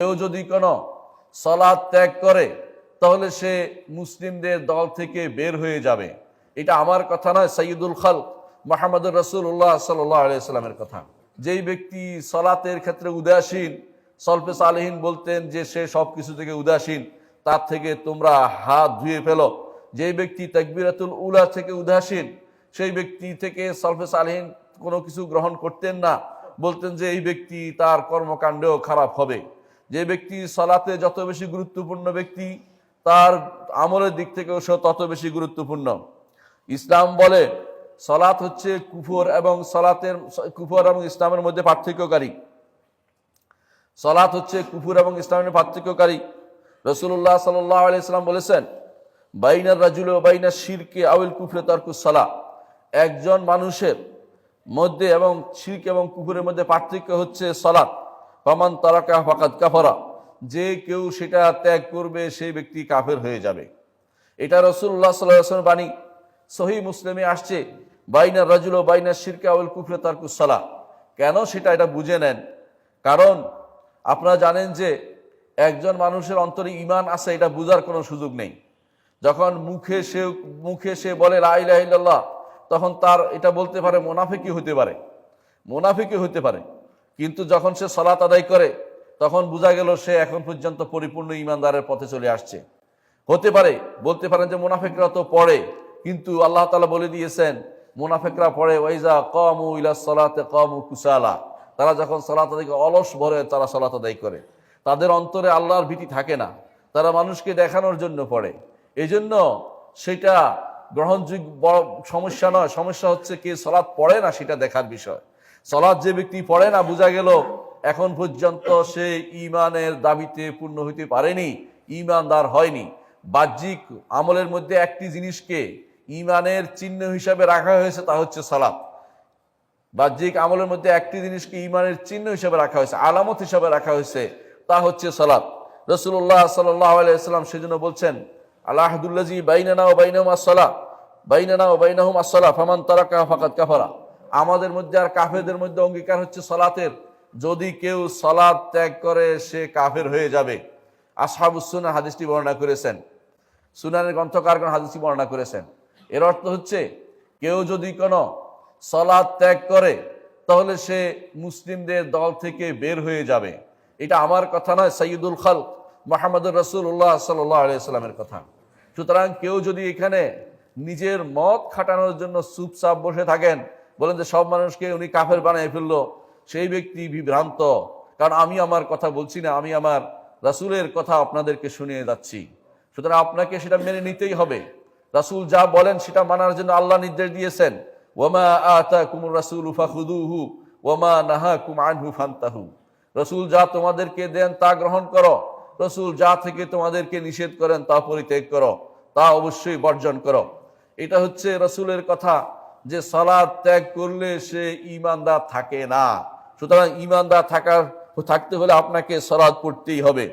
কেউ যদি কোনো সলাদ ত্যাগ করে, তাহলে সে মুসলিমদের দল থেকে বের হয়ে যাবে। এটা আমার কথা নয় সৈয়দুল খাল মোহাম্মদুর রসুল্লাহ সাল্লামের কথা। যেই ব্যক্তি সলাতের ক্ষেত্রে উদাসীন, সলফে সালেহীন বলতেন যে সে সব কিছু থেকে উদাসীন, তার থেকে তোমরা হাত ধুয়ে ফেলো। যেই ব্যক্তি তাকবিরাতুল উলা থেকে উদাসীন, সেই ব্যক্তি থেকে সলফে সালেহীন কোনো কিছু গ্রহণ করতেন না। বলতেন যে এই ব্যক্তি তার কর্মকাণ্ডেও খারাপ হবে। যে ব্যক্তি সলাতে যত বেশি গুরুত্বপূর্ণ ব্যক্তি, তার আমলের দিক থেকেও সে তত বেশি গুরুত্বপূর্ণ। ইসলাম বলে, সলাত হচ্ছে কুফর এবং সলাতের, কুফর এবং ইসলামের মধ্যে পার্থক্যকারী। সলাত হচ্ছে কুফুর এবং ইসলামের পার্থক্যকারী। রসুল্লাহ সাল্লাহ আলাইসাল্লাম বলেছেন, বাইনার রাজুল ও বাইনার শিরকে আউল কুফরে তর্কুস সালা একজন মানুষের মধ্যে এবং শিরক এবং কুকুরের মধ্যে পার্থক্য হচ্ছে সলাৎ পামান তারাকা ফাকাত কাফারা। যে কেউ সেটা ত্যাগ করবে সেই ব্যক্তি কাফের হয়ে যাবে। এটা রসুল্লাহ সাল্লাহ বাণী। সহি মুসলিমে আসছে বাইনার রাজুল ও বাইনার শিরকে আউল কুফরে তারকুস সালা কেন সেটা এটা বুঝে নেন? কারণ আপনারা জানেন যে একজন মানুষের অন্তরে ইমান আছে, এটা বুঝার কোনো সুযোগ নেই। যখন মুখে সে মুখে সে বলে লাইল্লাহ তখন তার এটা বলতে পারে মোনাফিকি হতে পারে। মোনাফিকি হতে পারে। কিন্তু যখন সে সলাত আদায় করে, তখন বোঝা গেল সে এখন পর্যন্ত পরিপূর্ণ ইমানদারের পথে চলে আসছে। হতে পারে, বলতে পারেন যে মুনাফিকরা তো পড়ে, কিন্তু আল্লাহ তালা বলে দিয়েছেন, মুনাফিকরা পড়ে, ওয়াইজা কমু ইলা সলাতে কমু কুসালা। তারা যখন সলাত আদায় অলস ভরে তারা সলাত আদায় করে। তাদের অন্তরে আল্লাহর ভীতি থাকে না। তারা মানুষকে দেখানোর জন্য পড়ে। এই জন্য সেটা গ্রহণযোগ্য সমস্যা নয়। সমস্যা হচ্ছে কে সলাৎ পড়ে না সেটা দেখার বিষয়। সলাৎ যে ব্যক্তি পড়ে না, বোঝা গেল এখন পর্যন্ত সে ইমানের দাবিতে পূর্ণ হইতে পারেনি ইমানদার হয়নি। বাহ্যিক আমলের মধ্যে একটি জিনিসকে ইমানের চিহ্ন হিসাবে রাখা হয়েছে, তা হচ্ছে সালাত বাহ্যিক আমলের মধ্যে একটি জিনিসকে ইমানের চিহ্ন হিসাবে রাখা হয়েছে, আলামত হিসাবে রাখা হয়েছে, তা হচ্ছে সালাত রসুল্লাহ সাল্লাহ আলাইসাল্লাম সেজন্য বলছেন আল্লাহদুল্লাজি বাইনানা ও বাইনাহুম আসসালা বাইনানা ও বাইনাহুম আসসালা ফামান তারাকা ফাকাত কাফারা। আমাদের মধ্যে আর কাফেরদের মধ্যে অঙ্গীকার হচ্ছে সলাতের। যদি কেউ সলাৎ ত্যাগ করে, সে কাফের হয়ে যাবে। আসহাবুসুনা হাদিসটি বর্ণনা করেছেন। সুনানের গ্রন্থকারগণ হাদিসটি বর্ণনা করেছেন। এর অর্থ হচ্ছে, কেউ যদি কোনো সলাদ ত্যাগ করে, তাহলে সে মুসলিমদের দল থেকে বের হয়ে যাবে। এটা আমার কথা নয় সৈয়দুল খাল মোহাম্মদুর রসুল্লাহ সাল্লামের কথা। সুতরাং কেউ যদি এখানে নিজের মত খাটানোর জন্য চুপচাপ বসে থাকেন বলেন যে সব মানুষকে উনি কাফের বানিয়ে ফেলল, সেই ব্যক্তি বিভ্রান্ত। কারণ আমি আমার কথা বলছি না, আমি আমার রাসুলের কথা আপনাদেরকে শুনিয়ে যাচ্ছি। সুতরাং আপনাকে সেটা মেনে নিতেই হবে। রাসুল যা বলেন সেটা মানার জন্য আল্লাহ নির্দেশ দিয়েছেন। ওমা আতা কুমুর রাসুল ফাহুদুহু ওমা নাহা কুম আনহু রসুল যা তোমাদেরকে দেন তা গ্রহণ করো। রসুল যা থেকে তোমাদেরকে নিষেধ করেন তা পরিত্যাগ করো, তা অবশ্যই বর্জন করো। এটা হচ্ছে রসুলের কথা। যে সালাদ ত্যাগ করলে সে ইমানদার থাকে না। সুতরাং ইমানদার থাকার থাকতে হলে আপনাকে সলাদ পড়তেই হবে।